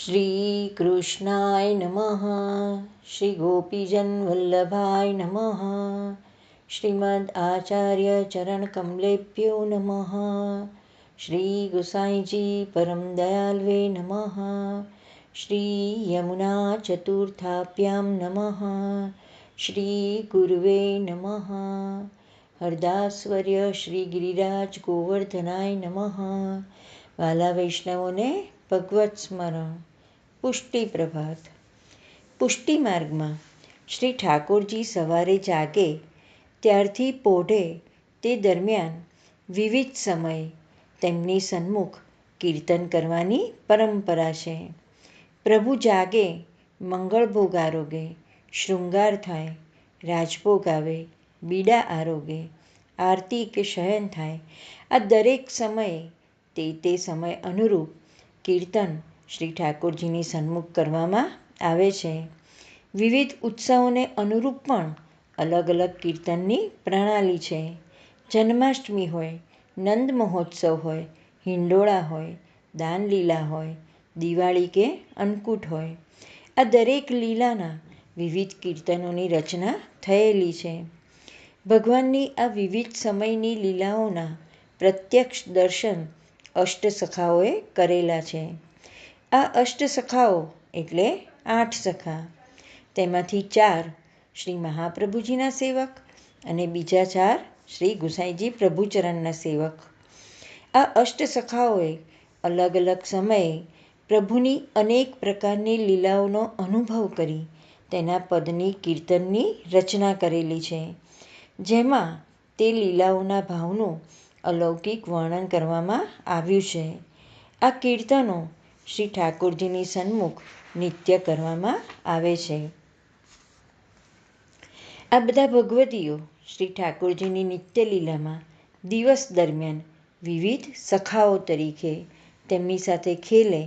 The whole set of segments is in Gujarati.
श्रीकृष्णाय नमः श्रीगोपीजन्वल्लभाय नमः श्रीमद् आचार्यचरणकमलेभ्यो नमः श्रीगुसाईजी परं दयाल्वे नमः श्रीयमुनाचतुर्थाभ्यां नमः श्रीगुर्वे नमः हरदास्वर्य श्रीगिरिराजगोवर्धनाय नमः વાલા વૈષ્ણવોને ભગવત સ્મરણ. પુષ્ટિ પ્રભાત. પુષ્ટિ માર્ગમાં શ્રી ઠાકોરજી સવારે જાગે, ત્યારથી પોઢે તે દરમિયાન વિવિધ સમયે તેમની સન્મુખ કીર્તન કરવાની પરંપરા છે. પ્રભુ જાગે મંગળભોગ આરોગે, શૃંગાર થાય, રાજભોગ આવે, બીડા આરોગે, આરતી કે શયન થાય. આ દરેક સમયે તે તે સમય અનુરૂપ કીર્તન શ્રી ઠાકોરજીની સન્મુખ કરવામાં આવે છે. વિવિધ ઉત્સવોને અનુરૂપ પણ અલગ અલગ કીર્તનની પ્રણાલી છે. જન્માષ્ટમી હોય, નંદ મહોત્સવ હોય, હિંડોળા હોય, દાનલીલા હોય, દિવાળી કે અન્નકૂટ હોય, આ દરેક લીલાના વિવિધ કીર્તનોની રચના થયેલી છે. ભગવાનની આ વિવિધ સમયની લીલાઓના પ્રત્યક્ષ દર્શન અષ્ટસખાઓએ કરેલા છે. આ અષ્ટસખાઓ એટલે આઠ સખા. તેમાંથી ચાર શ્રી મહાપ્રભુજીના સેવક અને બીજા ચાર શ્રી ગુસાઈજી પ્રભુચરણના સેવક. આ અષ્ટસખાઓએ અલગ અલગ સમયે પ્રભુની અનેક પ્રકારની લીલાઓનો અનુભવ કરી તેના પદની કીર્તનની રચના કરેલી છે. જેમાં તે લીલાઓના ભાવનું અલૌકિક વર્ણન કરવામાં આવ્યું છે. આ કીર્તનો શ્રી ઠાકોરજીની સન્મુખ નિત્ય કરવામાં આવે છે. આ બધા ભગવતીઓ શ્રી ઠાકોરજીની નિત્ય લીલામાં દિવસ દરમિયાન વિવિધ સખાઓ તરીકે તેમની સાથે ખેલે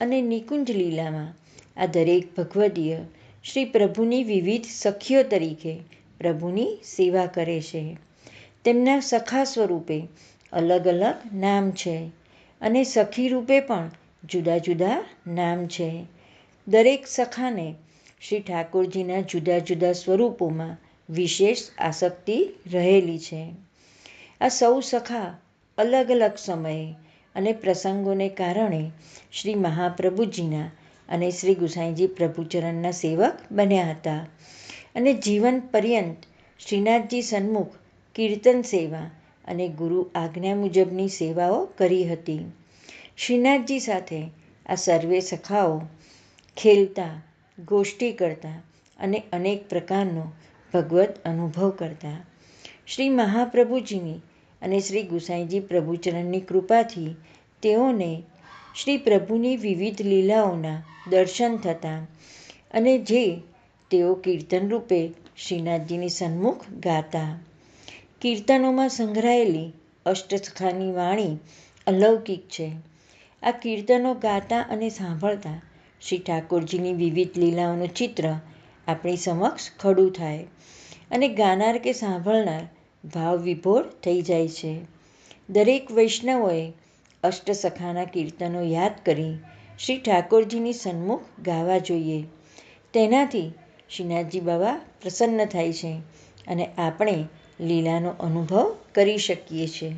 અને નિકુંજ લીલામાં આ દરેક ભગવદીય શ્રી પ્રભુની વિવિધ સખીઓ તરીકે પ્રભુની સેવા કરે છે. તેમના સખા સ્વરૂપે અલગ અલગ નામ છે અને સખી રૂપે પણ જુદા જુદા નામ છે. દરેક સખાને શ્રી ઠાકોરજીના જુદા જુદા સ્વરૂપોમાં વિશેષ આસક્તિ રહેલી છે. આ સૌ સખા અલગ અલગ સમયે અને પ્રસંગોને કારણે શ્રી મહાપ્રભુજીના અને શ્રી ગુસાઈજી પ્રભુચરણના સેવક બન્યા હતા અને જીવન પર્યંત શ્રીનાથજી સન્મુખ કીર્તન સેવા અને ગુરુ આજ્ઞા મુજબની સેવાઓ કરી હતી. શ્રીનાથજી સાથે આ સર્વે સખાઓ ખેલતા, ગોષ્ઠી કરતા અને અનેક પ્રકારનો ભગવત અનુભવ કરતા. શ્રી મહાપ્રભુજીની અને શ્રી ગુસાઈજી પ્રભુચરણની કૃપાથી તેઓને શ્રી પ્રભુની વિવિધ લીલાઓના દર્શન થતા અને જે તેઓ કીર્તન રૂપે શ્રીનાથજીની સન્મુખ ગાતા. કીર્તનોમાં સંઘરાયેલી અષ્ટસખાની વાણી અલૌકિક છે. આ કીર્તનો ગાતા અને સાંભળતા શ્રી ઠાકોરજીની વિવિધ લીલાઓનું ચિત્ર આપણી સમક્ષ ખડું થાય અને ગાનાર કે સાંભળનાર ભાવ વિભોર થઈ જાય છે. દરેક વૈષ્ણવોએ અષ્ટસખાના કીર્તનો યાદ કરી શ્રી ઠાકોરજીની સન્મુખ ગાવા જોઈએ. તેનાથી શ્રીનાથજી બાબા પ્રસન્ન થાય છે અને આપણે લીલાનો અનુભવ કરી શકીએ છીએ.